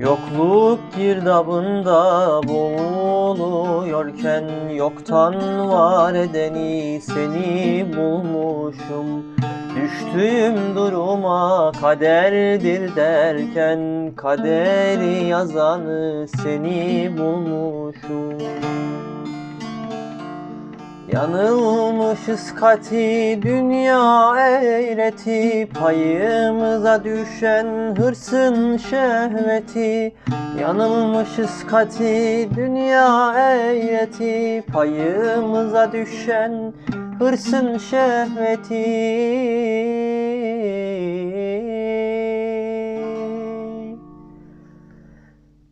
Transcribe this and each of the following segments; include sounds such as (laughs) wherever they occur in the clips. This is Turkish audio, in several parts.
Yokluk girdabında boğuluyorken Yoktan var edeni seni bulmuşum. Düştüğüm duruma kaderdir derken Kaderi yazanı seni bulmuşum. Yanılmışız kati dünya eğreti Payımıza düşen hırsın şehveti. Yanılmışız kati dünya eğreti Payımıza düşen hırsın (laughs) şehveti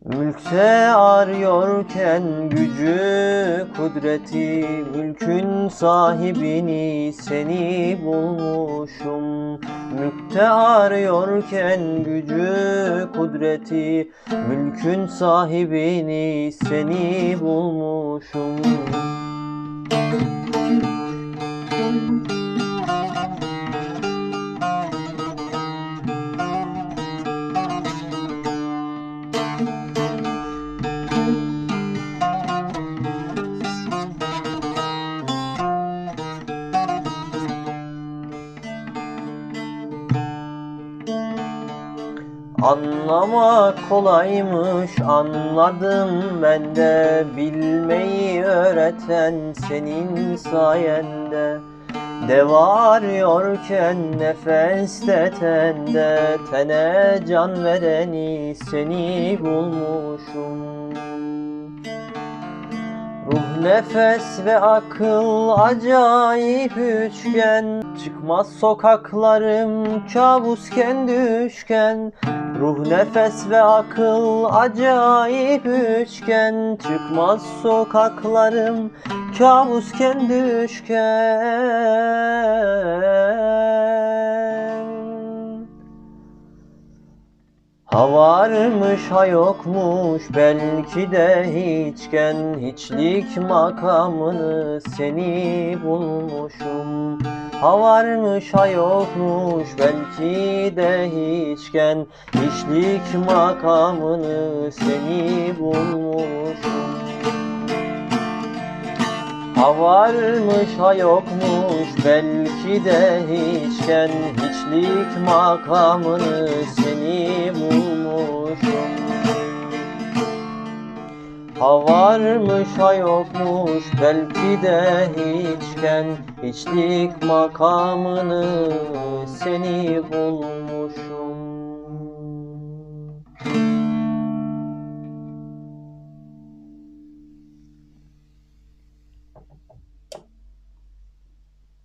Mülkte arıyorken gücü, kudreti, mülkün sahibini seni bulmuşum. Mülkte arıyorken gücü, kudreti, mülkün sahibini seni bulmuşum. Anlamak kolaymış anladım ben de. Bilmeyi öğreten senin sayende. Deva arıyorken nefeste tende. Tene can vereni seni bulmuşum Ruh, nefes ve akıl acayip üçgen. Çıkmaz sokaklarım kabusken düşken. Ruh, nefes ve akıl acayip üçgen. Çıkmaz sokaklarım kabusken düşken Ha varmış ha yokmuş belki de hiçken Hiçlik makamını seni bulmuşum. Ha varmış ha yokmuş belki de hiçken Hiçlik makamını seni bulmuşum Ha varmış ha yokmuş belki de hiçken Hiçlik makamını seni bulmuşum. Ha varmış ha yokmuş belki de hiçken Hiçlik makamını seni bulmuşum